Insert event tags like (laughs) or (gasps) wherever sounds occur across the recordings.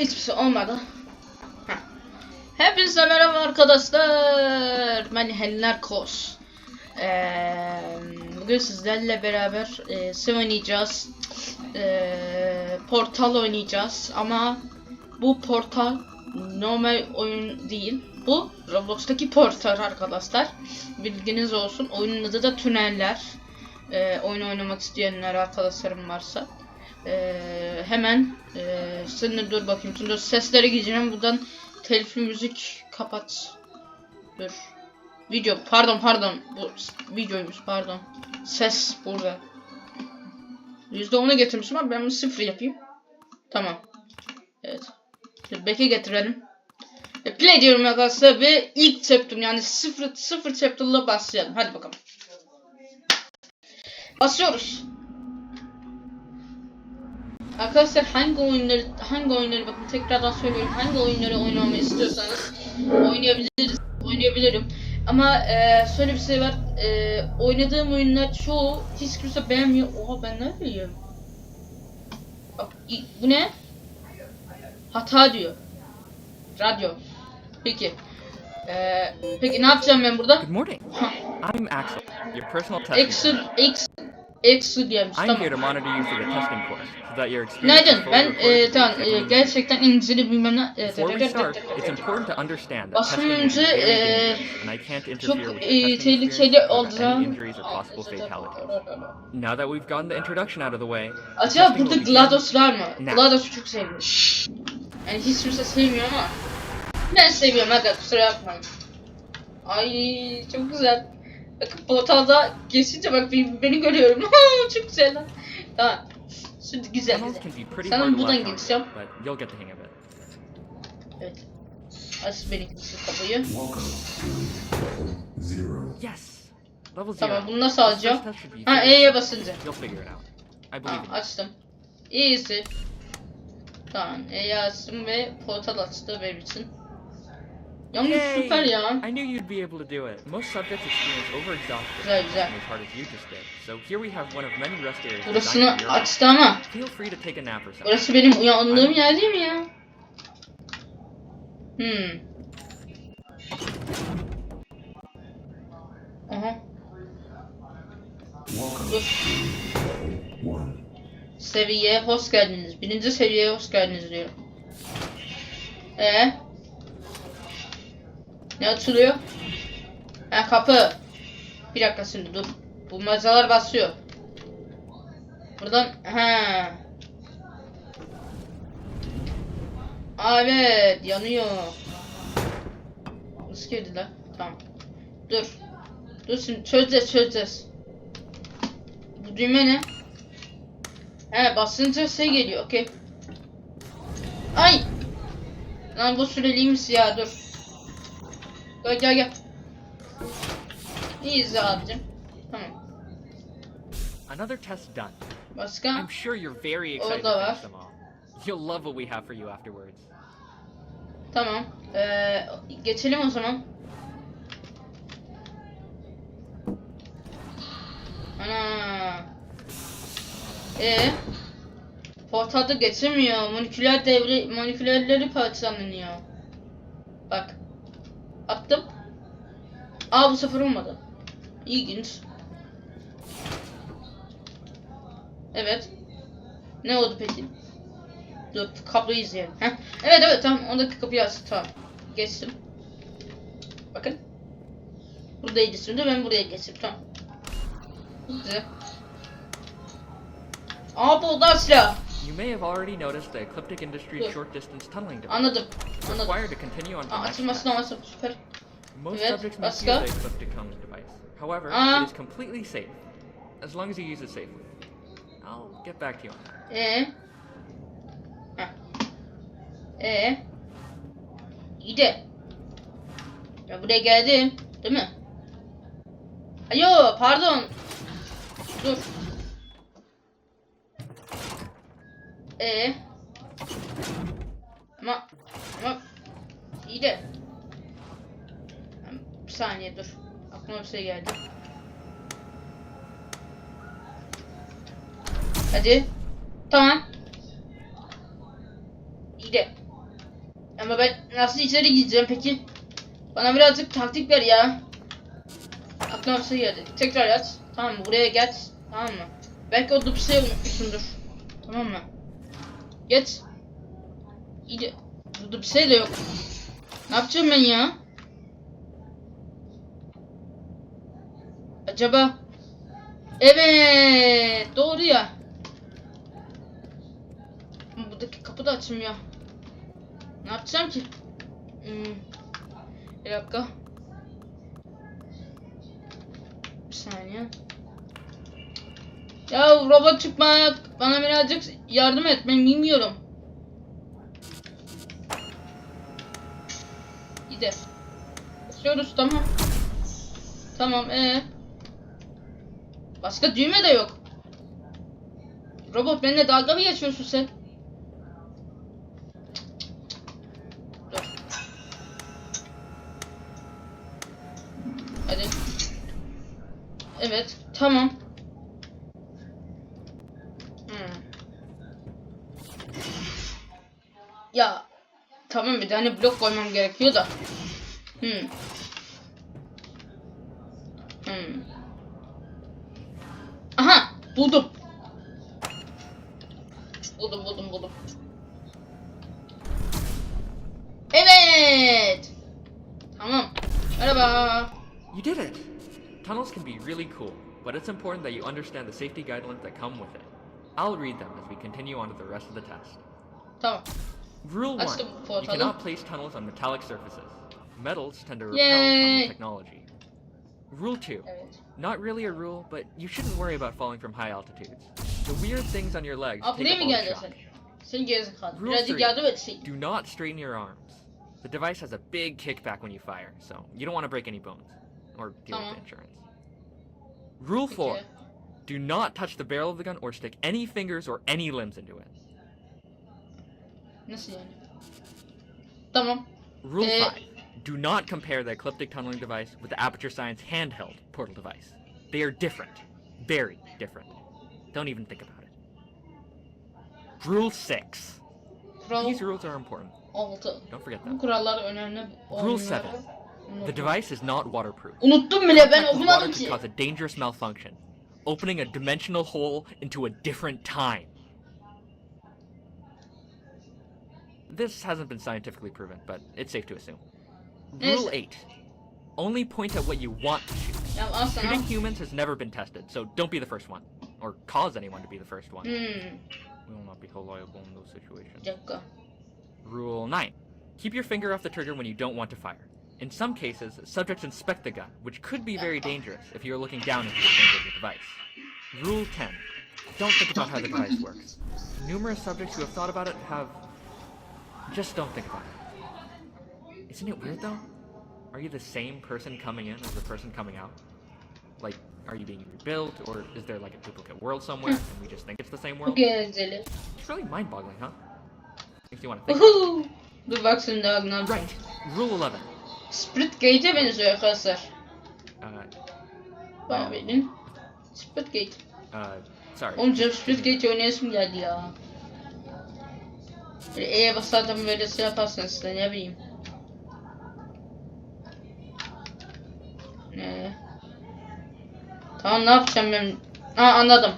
Hiçbir şey olmadı. Hepinize merhaba arkadaşlar. Ben Heller Kos. Ee, bugün sizlerle beraber e, Sim oynayacağız. Ee, portal oynayacağız ama bu portal normal oyun değil. Bu Roblox'taki portal arkadaşlar. Bilginiz olsun. Oyunun adı da Tüneller. Ee, oyun oynamak isteyenler arkadaşlarım varsa. Ee, hemen e, seninle dur bakayım. Şimdi seslere gireceğim. Buradan telifli müzik kapat. Dur. Video. Pardon pardon. Bu videoymuş pardon. Ses burada. %10'a getirmişim ama ben bunu sıfır yapayım. Tamam. Evet. Şimdi Back'e getirelim. E, play diyorum arkadaşlar ve ilk chapter yani sıfır, sıfır chapter'la başlayalım. Hadi bakalım. Basıyoruz. Arkadaşlar hangi oyunları hangi oyunları bakın tekrardan söylüyorum hangi oyunları oynamamı istiyorsanız oynayabiliriz oynayabilirim. Ama e, şöyle bir şey var e, oynadığım oyunlar çoğu hiç kimse beğenmiyor. Oha ben ne bileyim Bak, bu ne? Hata diyor. Radyo. Peki. E, peki ne yapacağım ben burada? Good morning. I'm Axel, your personal test. Excel X Excel diyemiş I'm tamam here to monitor you for the testing course so that your experience fully Ben e, tamam e, gerçekten İngilizce bilmem ne. E, Before we start, it's important to understand that testing is very e, dangerous and I can't interfere with e, testing experience or any injuries or possible fatalities. Now that we've gotten the introduction out of the way, Acaba burada will begin. GLaDOS var mı? GLaDOS'u çok seviyorum. Yani hiç kimse sevmiyor ama ben seviyorum aga kusura bakmayın. Ay çok güzel. Bakın portalda geçince bak beni görüyorum. (laughs) çok güzel lan. Tamam. Şimdi güzel güzel. to buradan geçeceğim. but you'll get the hang of it. Evet. Aç beni kapıyı. Welcome to zero. Yes! Level zero. Tamam bunu nasıl alacağım? Ha E'ye basınca. You. açtım. İyisi. Tamam E'yi açtım ve portal açtı benim için. Yalnız Yay! süper ya. I knew you'd be able to do it. Most subjects experience overexhaustion Güzel güzel. as hard as you just did. So here we have one of many rest areas Burasını designed for your açtı ama. Feel free to take a nap or something. Burası benim uyandığım yer değil mi ya? Hmm. Aha. Welcome Dur. one. Seviyeye hoş geldiniz. Birinci seviyeye hoş geldiniz diyor. Ee? Ne açılıyor? Ha kapı. Bir dakika şimdi dur. Bu mazalar basıyor. Buradan ha. Aa, evet yanıyor. Nasıl girdi lan? Tamam. Dur. Dur şimdi çözeceğiz çözeceğiz. Bu düğme ne? He basınca şey geliyor okey. Ay! Lan bu süreliymiş ya dur. Gel gel gel. İyiyiz abicim. Tamam. Another test done. Başka? I'm sure you're very excited to finish them all. You'll love what we have for you afterwards. Tamam. Ee, geçelim o zaman. Ana. Ee, portalda geçemiyor. Moleküler devre moleküllerleri parçalanıyor. Bak. Attım. Aa bu sefer olmadı. İlginç. Evet. Ne oldu peki? Dur kabloyu izleyelim. Heh. Evet evet tamam ondaki kapıyı açtı tamam. Geçtim. Bakın. Buradaydı şimdi ben buraya geçtim tamam. Güzel. Aa bu oda silah. You may have already noticed the Ecliptic Industries Dur. short distance tunneling device. Anladım. Anladım. Required to continue on to the Aa, next açılması step. lazım süper. Most Evet, subjects may başka? feel the Ecliptic tunneling device. However, Aa. it is completely safe, as long as you use it safely. I'll get back to you on that. Ee. Heh. Ee. İyi de. Buraya geldim. Değil mi? Ayo pardon. Dur. Ee. Ama ama iyi de. Bir saniye dur. Aklıma bir şey geldi. Hadi. Tamam. İyi de. Ama ben nasıl içeri gideceğim peki? Bana birazcık taktik ver ya. Aklıma bir şey geldi. Tekrar yat. Tamam? Buraya geç. Tamam mı? Belki o dupseyi unutmuşsundur. Tamam mı? Geç. İyi. Bu dupse de yok. Ne yapacağım ben ya? Acaba? Evet. Doğru ya. Ama buradaki kapı da açılmıyor. Ne yapacağım ki? Hmm. Bir dakika. Bir saniye. Ya robot çıkmak bana birazcık yardım et ben bilmiyorum. Gider. Basıyoruz tamam. Tamam ee. Başka düğme de yok. Robot benimle dalga mı geçiyorsun sen? Hadi. Evet, tamam. Ya, tamam bir tane blok koymam gerekiyor da. Hmm. Hmm. Aha, buldum. Buldum, buldum, buldum. Evet. Tamam. Merhaba. You did it! Tunnels can be really cool, but it's important that you understand the safety guidelines that come with it. I'll read them as we continue on to the rest of the test. Tamam. Rule 1. That's the You portal. cannot place tunnels on metallic surfaces. Metals tend to repel Yay! tunnel technology. Rule 2. Not really a rule, but you shouldn't worry about falling from high altitudes. The weird things on your legs Aa take up all the shock. sen? Sen gerizekalı. Rule three. Do not straighten your arms. The device has a big kickback when you fire, so you don't want to break any bones or deal Tamam. with insurance. Rule 4. Do not touch the barrel of the gun or stick any fingers or any limbs into it. Nasıl yani? Tamam. Rule Eh. 5. Do not compare the ecliptic tunneling device with the Aperture Science handheld portal device. They are different. Very different. Don't even think about it. Rule 6. Kural These rules are important. 6. Don't forget Bu them. kurallar önemli. Rule Onları 7. unutma. The device is not waterproof. Unuttum bile ben Contact with water okumadım could ki. cause a dangerous malfunction, opening a dimensional hole into a different time. This hasn't been scientifically proven, but it's safe to assume. Rule 8. Only point at what you want to shoot. Al. Shooting humans has never been tested, so don't be the first one. Or cause anyone to be the first one. Hmm. We will not be held liable in those situations. Dakika. Rule 9. Keep your finger off the trigger when you don't want to fire. In some cases, subjects inspect the gun, which could be very dangerous if you're looking down into the chamber of the device. Rule 10. Don't think about how the device works. Numerous subjects who have thought about it have. Just don't think about it. Isn't it weird though? Are you the same person coming in as the person coming out? Like, are you being rebuilt, or is there like a duplicate world somewhere and we just think it's the same world? It's really mind boggling, huh? Makes you want to think. Uhu. Dur bak şimdi Agnar. Right. Rule 11. Split Gate'e benziyor arkadaşlar. Uh, Bayağı bildiğin. Split Gate. uh, sorry. Oğlum canım Split Gate oynayasım geldi ya. E'ye basardım böyle şey yaparsınız işte ne bileyim. Ne? Tamam ne yapacağım ben? Ha anladım.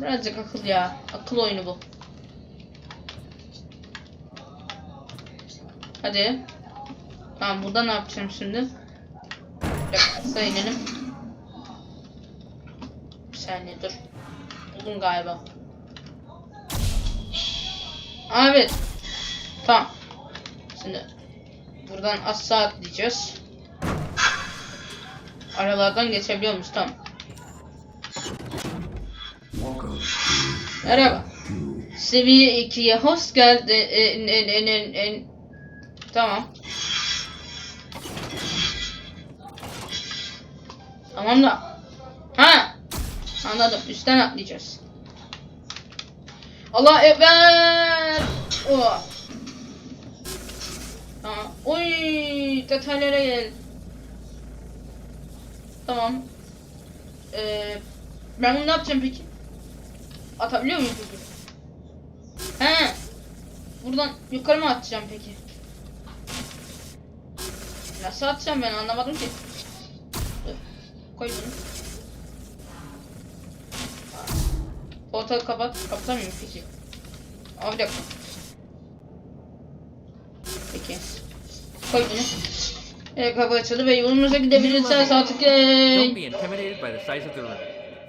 Birazcık akıl ya. Akıl oyunu bu. Hadi. Tamam burada ne yapacağım şimdi? Aşağı inelim. Bir saniye dur. Buldum galiba. Evet. Tamam. Şimdi buradan aşağı atlayacağız. Aralardan geçebiliyor muyuz? Tamam. Merhaba. Seviye 2'ye hoş geldin. En, en, en, en, en. Tamam. Tamam da. Ha. Anladım. Üstten atlayacağız. Allah ekber. Oh. Tamam. Oy, detaylara gel. Tamam. Ee, ben bunu ne yapacağım peki? Atabiliyor muyum peki? He. buradan yukarı mı atacağım peki? Nasıl atacağım ben anlamadım ki. Koy bunu. Portalı kapat. Kapatamıyorum peki. Aa bir dakika. Peki. Koy bunu. Evet kapı açıldı ve yolumuza gidebilirseniz artık Don't be intimidated by the size of the room.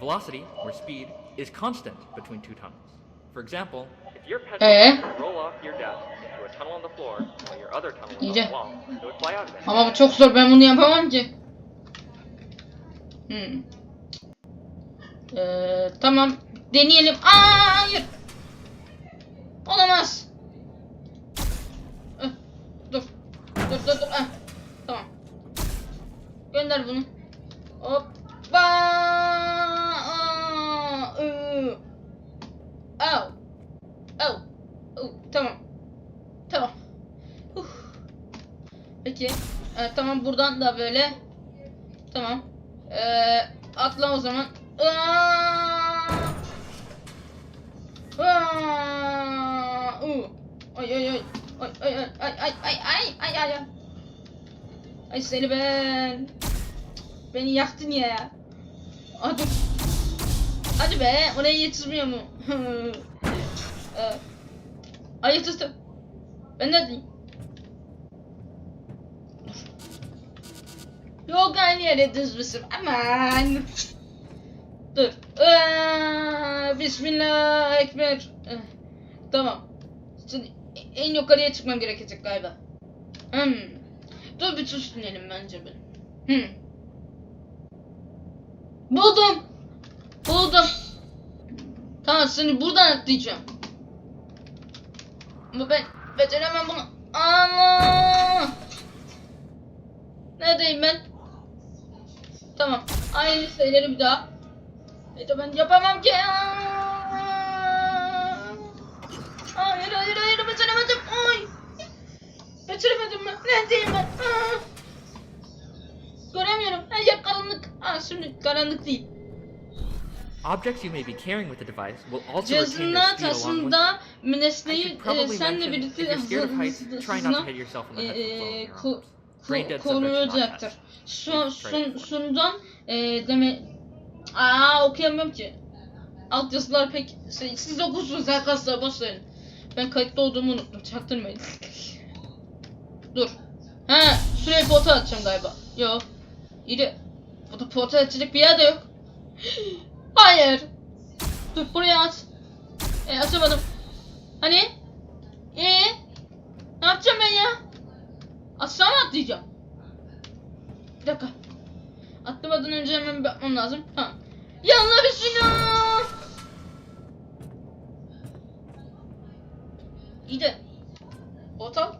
Velocity, or speed, is constant between two tunnels. For example, if your Eh? would roll off your desk into a tunnel on the floor while your other tunnel was on the wall, it would fly out of it. Ama bu çok zor ben bunu yapamam ki. Hmm. Ee, tamam deneyelim. Aa, hayır. Olamaz. Eh, dur. Dur dur dur. Ah, tamam. Gönder bunu. Hoppa. Aa, ıı. Au. Au. Au. Tamam. Tamam. Huh. Peki. Ee, tamam buradan da böyle. Tamam. Ee, atla o zaman. Aa! Aa! Uu! Ay ay ay. Ay ay ay ay ay ay ay ay ay ay. Seni ben. Beni yaktın ya. Dur. Hadi be oraya yetişmiyor mu? (laughs) ee, ay yetiştim. Ben neredeyim? Yok aynı yere düzmüşüm. Aman. Dur. Aa, Bismillah ekber. Tamam. Şimdi en yukarıya çıkmam gerekecek galiba. Hmm. Dur bir sus dinleyelim bence ben. Hmm. Buldum. Buldum. Tamam seni buradan atlayacağım. Ama ben beceremem bunu. Allah. Neredeyim ben? Tamam. Aynı şeyleri bir daha. E de ben yapamam ki. Hayır hayır hayır beceremedim. Ay. Beceremedim ben. Neredeyim ben? Göremiyorum. Her yer karanlık. Aa, şimdi karanlık değil. Objects you may be carrying with the device will also retain their speed along with. Nesneyi e, senle birlikte hızına e, e koruyacaktır. Sun, sun, sundan e, deme, Aa okuyamıyorum ki. Alt yazılar pek... Şey, siz okursunuz arkadaşlar boş verin. Ben kayıtta olduğumu unuttum. Çaktırmayın. Dur. Ha, şuraya portal atacağım galiba. Yo. İyi de burada portal açacak bir yer yok. (gasps) Hayır. Dur buraya at. E, açamadım. Hani? E? Ne yapacağım ben ya? Aşağı mı atlayacağım? Bir dakika. Atlamadan önce hemen bakmam lazım. Tamam. Bismillah. İyi de. Portal.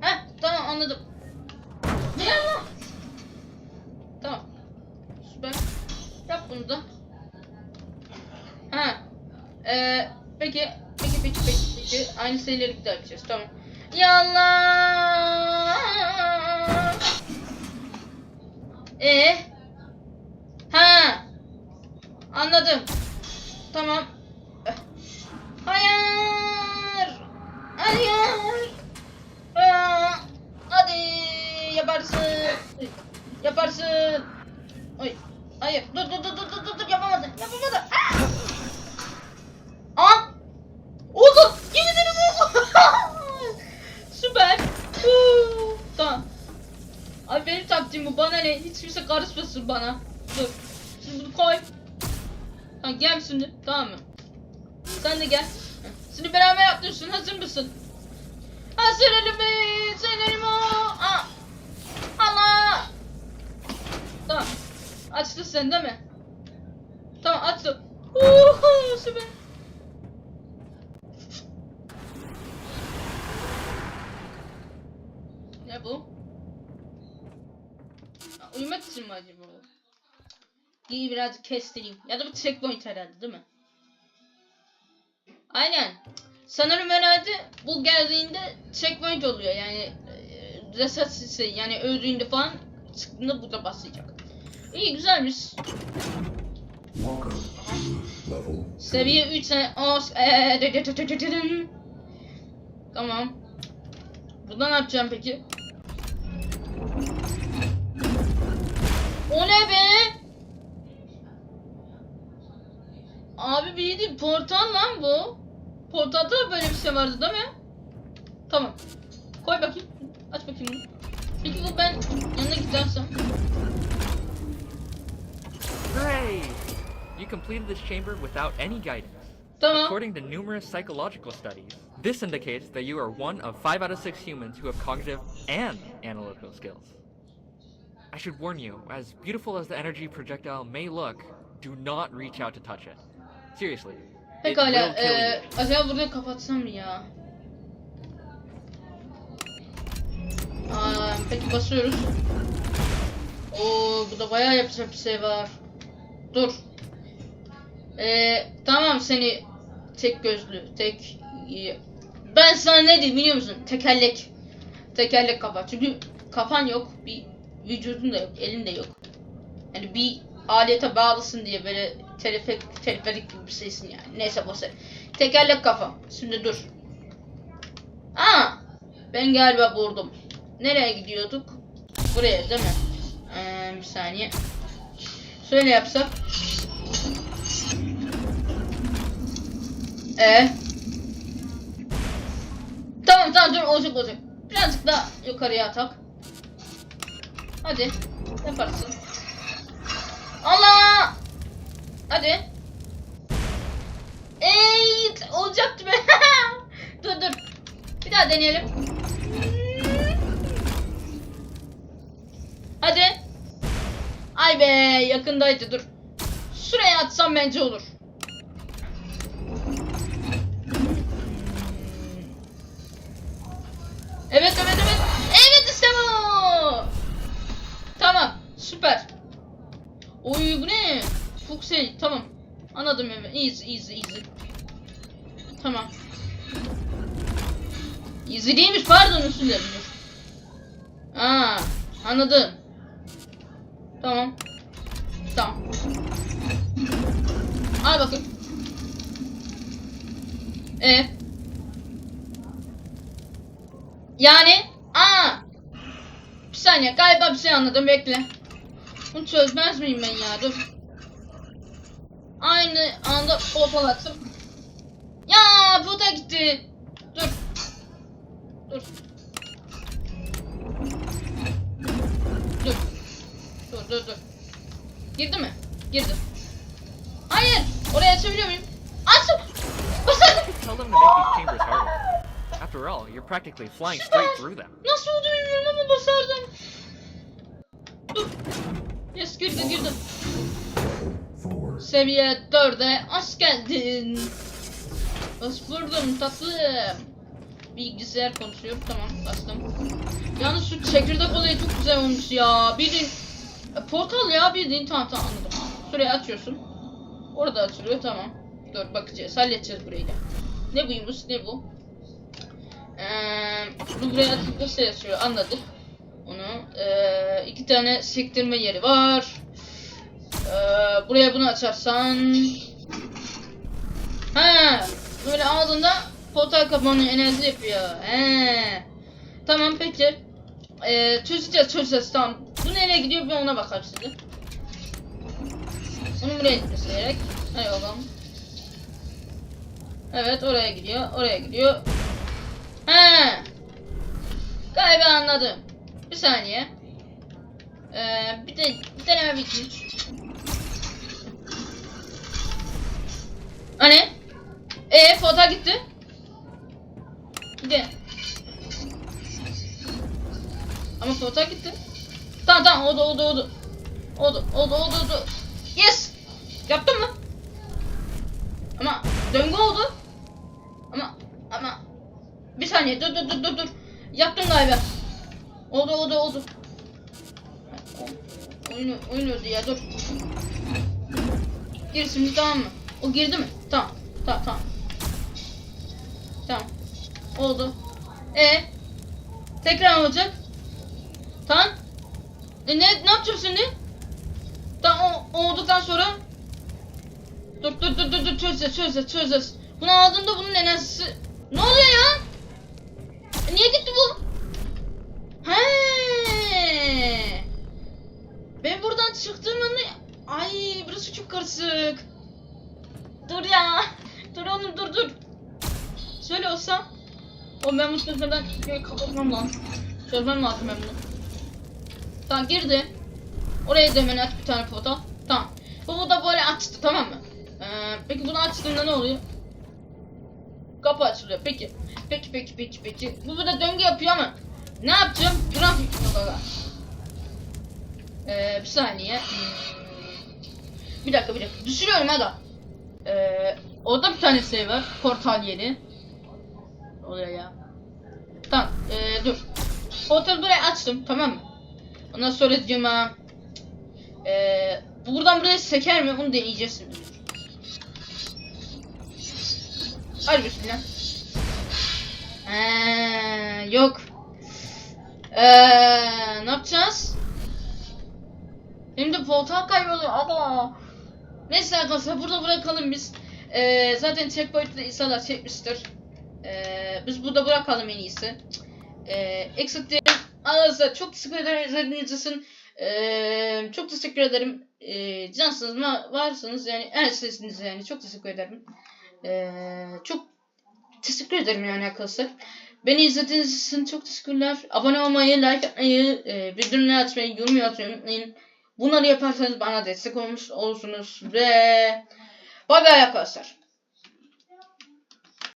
Heh tamam anladım. Yallah. Tamam. Süper. Yap bunu da. Ha. Ee, peki. Peki peki peki peki. Aynı şeyleri bir yapacağız. Tamam. Yallah. E. Ha. Anladım. Tamam. Eh. Hayır. Hayır. Aa, hadi yaparsın. Yaparsın. Oy. Hayır. Dur dur dur dur dur dur dur yapamadım. Yapamadım. Aa! Aa! Oldu. Yeniden oldu. Süper. Huu. tamam. Abi benim taktiğim bu. Bana ne? Hiç kimse karışmasın bana. Dur. Şimdi bunu koy. Tamam gel şimdi. Tamam mı? Sen de gel. Heh. Şimdi beraber atlıyorsun. Hazır mısın? Hazır elimi. Sen elimi o. Aa. Allah. Tamam. Açtın sen değil mi? Tamam açtım. Uhu, süper. Ne bu? Ha, Uyumak için mi acaba? İyi birazcık kestireyim. Ya da bu checkpoint herhalde değil mi? Aynen. Sanırım herhalde bu geldiğinde checkpoint oluyor yani e, reset şey yani öldüğünde falan çıktığında burada başlayacak. İyi güzelmiş. Seviye 3 tane os eee, dö- dö- dö- dö- dö- dö- Tamam. Burada ne yapacağım peki? O ne be? Abi bir portal lan bu. Portalda da böyle bir şey vardı değil mi? Tamam. Koy bakayım. Aç bakayım bunu. Peki bu ben yanına gidersem. Hooray! You completed this chamber without any guidance. Tamam. According to numerous psychological studies, this indicates that you are one of 5 out of 6 humans who have cognitive and analytical skills. I should warn you, as beautiful as the energy projectile may look, do not reach out to touch it. Seriously. Pekala. you. acaba burada kapatsam mı ya? Aa, peki basıyoruz. Oo, bu da bayağı yapacak bir şey var. Dur. Ee, tamam seni tek gözlü, tek ben sana ne diyeyim biliyor musun? Tekerlek. Tekerlek kafa. Çünkü kafan yok, bir vücudun da yok, elin de yok. Yani bir alete bağlısın diye böyle telefek, teleferik gibi bir şeysin yani. Neyse boş ver. Tekerlek kafa. Şimdi dur. Aa, ben galiba vurdum. Nereye gidiyorduk? Buraya değil mi? Ee, bir saniye. Şöyle yapsak. Ee. Tamam tamam dur olacak olacak. Birazcık daha yukarıya atak. Hadi. Yaparsın. Allah! Hadi. Ey, olacaktı be. dur dur. Bir daha deneyelim. Hadi. Ay be yakındaydı dur. Şuraya atsam bence olur. Şey tamam. Anladım evet. Easy easy easy. Tamam. Easy değilmiş pardon özür dilerim. Aa anladım. Tamam. Tamam. Al bakayım. E. Yani aa bir saniye galiba bir şey anladım bekle. Bunu çözmez miyim ben ya dur. Aynı anda popalattım. Ya bu da gitti. Dur. Dur. Dur. Dur dur dur. Girdi mi? Girdi. Hayır. Oraya açabiliyor muyum? Açtım. Basardım. Tell them to make these chambers harder. After all, you're practically flying straight through them. Nasıl oldu bilmiyorum ama basardım. Dur. Yes girdi girdi. Seviye 4'e hoş geldin. Hoş buldum tatlım. Bilgisayar konuşuyor. Tamam bastım. Yalnız şu çekirdek olayı çok güzel olmuş ya. Bildiğin e, portal ya bildiğin tamam tamam anladım. Şuraya açıyorsun. Orada açılıyor tamam. Dur bakacağız halledeceğiz burayı da. Ne buymuş ne bu? Ee, bunu buraya atıp şey yazıyor anladık. Onu ee, iki tane sektirme yeri var. Ee, buraya bunu açarsan Ha, böyle ağzında portal kapanıyor enerji yapıyor. He. Tamam peki. Ee, çözeceğiz çözeceğiz tamam. Bu nereye gidiyor bir ona bakalım şimdi. Bunu buraya gitmesi gerek. Hadi bakalım. Evet oraya gidiyor. Oraya gidiyor. He. Galiba anladım. Bir saniye. Ee, bir de bir deneme bitmiş. Hani? Ee foto gitti. Gitti. Ama foto gitti. Tamam tamam oldu oldu oldu. Oldu oldu oldu oldu. Yes. Yaptın mı? Ama döngü oldu. Ama ama bir saniye dur dur dur dur dur. Yaptım galiba. Oldu oldu oldu. O- Oyunu oyun öldü ya dur. Gir şimdi tamam mı? O girdi mi? Tamam. Tamam tamam. Tamam. Oldu. E Tekrar mı olacak? Tamam. E, ne, ne yapacağım şimdi? Tamam o, olduktan sonra Dur dur dur dur dur çözeceğiz çözeceğiz çözeceğiz. Bunu aldığımda bunun enerjisi Ne oluyor ya? E, niye gitti bu? He. Ben buradan çıktığım anda ay burası çok karışık. Dur ya. Dur onu dur dur. Şöyle olsa. O ben bu sözlerden kapatmam lazım. Çözmem lazım ben bunu. Tamam girdi. Oraya demen aç bir tane foto. Tamam. Bu da böyle açtı tamam mı? Ee, peki bunu açtığında ne oluyor? Kapı açılıyor. Peki. Peki peki peki peki. Bu da döngü yapıyor ama ne yapacağım? Grafik fotoğraf. Ee, bir saniye. Bir dakika bir dakika. Düşürüyorum aga. Ee, orada bir tane şey var. Portal yeri. Oluyor ya. Tamam. Ee, dur. Portalı buraya açtım. Tamam mı? Ondan sonra cıma. Ee, bu buradan buraya seker mi? Onu deneyeceğiz şimdi. Hadi bismillah. Ee, yok. Ee, ne yapacağız? Benim de portal kayboluyor. Aba. Neyse arkadaşlar burada bırakalım biz. Ee, zaten checkpoint'te insanlar çekmiştir. Ee, biz burada bırakalım en iyisi. Ee, exit diyelim. Arkadaşlar çok teşekkür ederim izlediğiniz için. Ee, çok teşekkür ederim. Ee, cansınız mı varsınız yani her sesiniz yani çok teşekkür ederim. Ee, çok teşekkür ederim yani arkadaşlar. Beni izlediğiniz için çok teşekkürler. Abone olmayı, like atmayı, e, bildirimleri açmayı, yorum yapmayı unutmayın. Bunları yaparsanız bana destek olmuş olursunuz ve bay bay arkadaşlar.